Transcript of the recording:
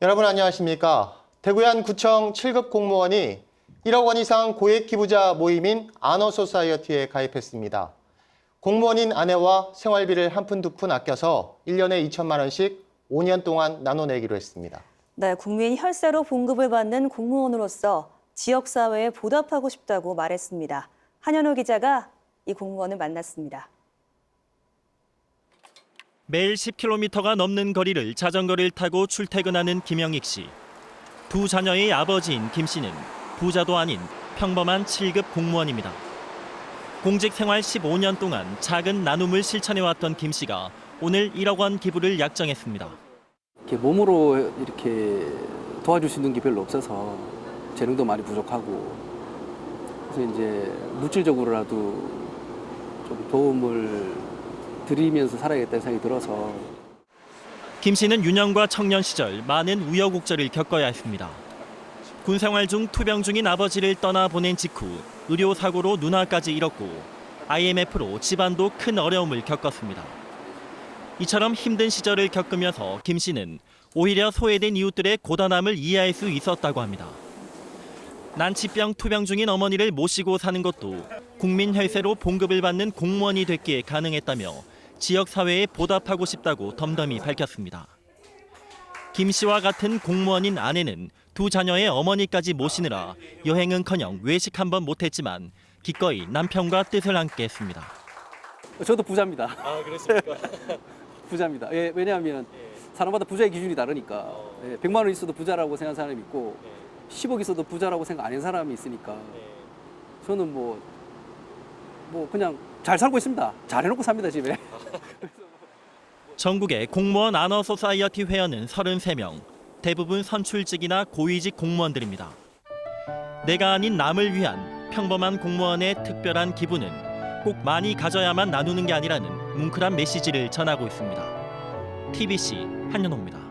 여러분 안녕하십니까? 대구현 구청 7급 공무원이 1억 원 이상 고액 기부자 모임인 아너소사이어티에 가입했습니다. 공무원인 아내와 생활비를 한 푼 두 푼 아껴서 1년에 2천만 원씩 5년 동안 나눠내기로 했습니다. 네, 국민 혈세로 봉급을 받는 공무원으로서 지역사회에 보답하고 싶다고 말했습니다. 한현호 기자가 이 공무원을 만났습니다. 매일 10km가 넘는 거리를 자전거를 타고 출퇴근하는 김영익 씨. 두 자녀의 아버지인 김 씨는 부자도 아닌 평범한 7급 공무원입니다. 공직 생활 15년 동안 작은 나눔을 실천해왔던 김 씨가 오늘 1억 원 기부를 약정했습니다. 이렇게 몸으로 이렇게 도와줄 수 있는 게 별로 없어서 재능도 많이 부족하고 그래서 이제 물질적으로라도 좀 도움을 드리면서 살아야겠다는 생각이 들어서 김 씨는 유년과 청년 시절 많은 우여곡절을 겪어야 했습니다. 군 생활 중 투병 중인 아버지를 떠나 보낸 직후 의료 사고로 누나까지 잃었고 IMF로 집안도 큰 어려움을 겪었습니다. 이처럼 힘든 시절을 겪으면서 김 씨는 오히려 소외된 이웃들의 고단함을 이해할 수 있었다고 합니다. 난치병 투병 중인 어머니를 모시고 사는 것도 국민 혈세로 봉급을 받는 공무원이 됐기에 가능했다며 지역 사회에 보답하고 싶다고 덤덤히 밝혔습니다. 김 씨와 같은 공무원인 아내는 두 자녀의 어머니까지 모시느라 여행은커녕 외식 한번 못했지만 기꺼이 남편과 뜻을 함께 했습니다. 저도 부자입니다. 아 그렇습니까? 부자입니다. 예, 왜냐하면 사람마다 부자의 기준이 다르니까 예, 100만 원 있어도 부자라고 생각하는 사람이 있고 10억 있어도 부자라고 생각 안 하는 사람이 있으니까 저는 뭐, 뭐 그냥 잘 살고 있습니다. 잘 해놓고 삽니다 집에. 전국의 공무원 아너 소사이어티 회원은 33명, 대부분 선출직이나 고위직 공무원들입니다. 내가 아닌 남을 위한 평범한 공무원의 특별한 기부는 꼭 많이 가져야만 나누는 게 아니라는 뭉클한 메시지를 전하고 있습니다. TBC 한연호입니다.